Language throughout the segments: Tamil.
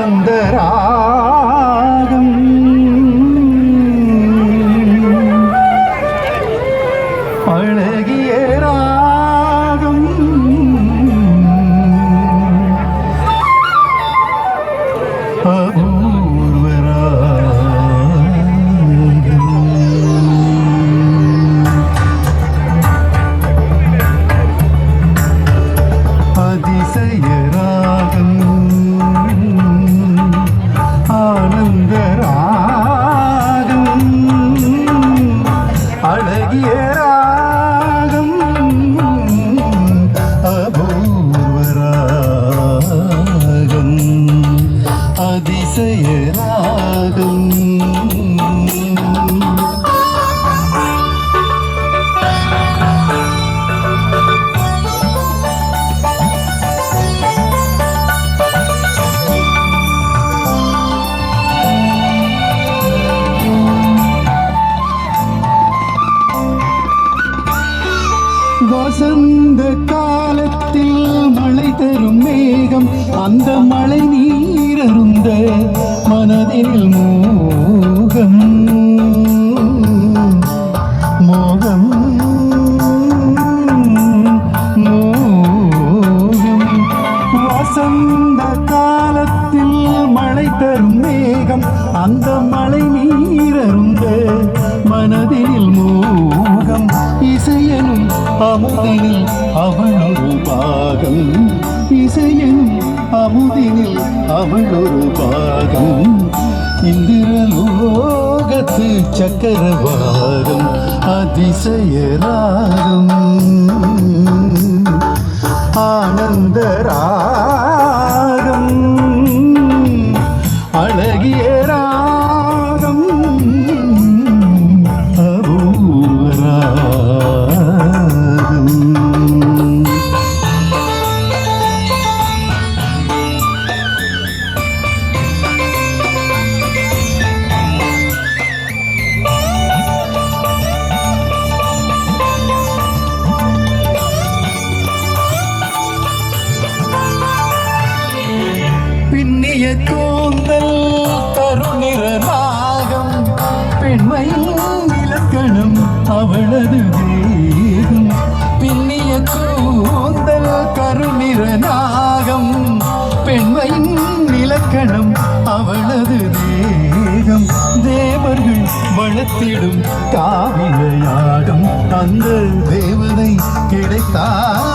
ஆனந்தராகம். அழகிய ராகம். அபூர்வ ராகம் அதிசய ராகம் வசந்த காலத்தில் மழை தரும் மேகம் அந்த மழை நீரருந்த மனதில் மோகம். மோகம். மோகம். வசந்த காலத்தில் மழை தரும் மேகம் அந்த மழை நீரருந்த மனதில் மோ அமுதினில் அவளொரு பாகம். இசையனும் அமுதினில் அவளொரு பாகம். இந்திரலோகத்து சக்கரவாரம் அதிசயராகும். பின்னிய கூந்தல் தருநிற நாகம் பெண்மையின் இலக்கணம் அவளது வேகம். பின்னிய கூந்தல் கருநிற நாகம் பெண்மையின் இலக்கணம் அவளது தேகம் தேவர்கள் வளர்த்திடும் காவிரையாகம் அந்த தேவதை கிடைத்தார்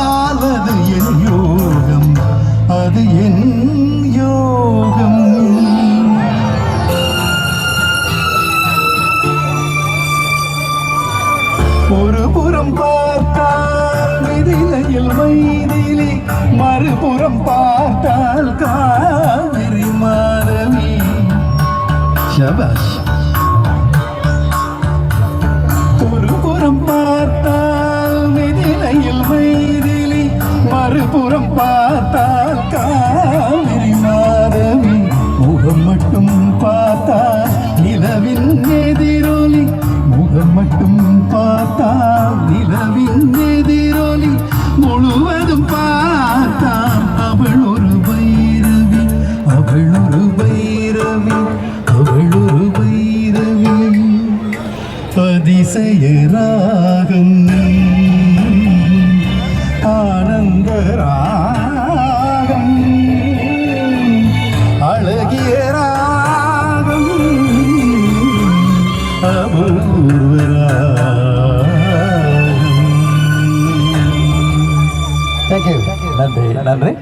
ஒருபுறம் பார்த்தால் விதிலையில் வைதிலி மறுபுறம் பார்த்தால் காவிரி மாறவி ஷபாஷ் ஒருபுறம் பார்த்தால் விதிலையில் வைதிலி மறுபுறம் பார்த்தால் அதிசய ராகம் ஆனந்த ராகம் அழகிய ராகம் அபூர்வ ராகம் தேங்க்யூ நன்றி நன்றி.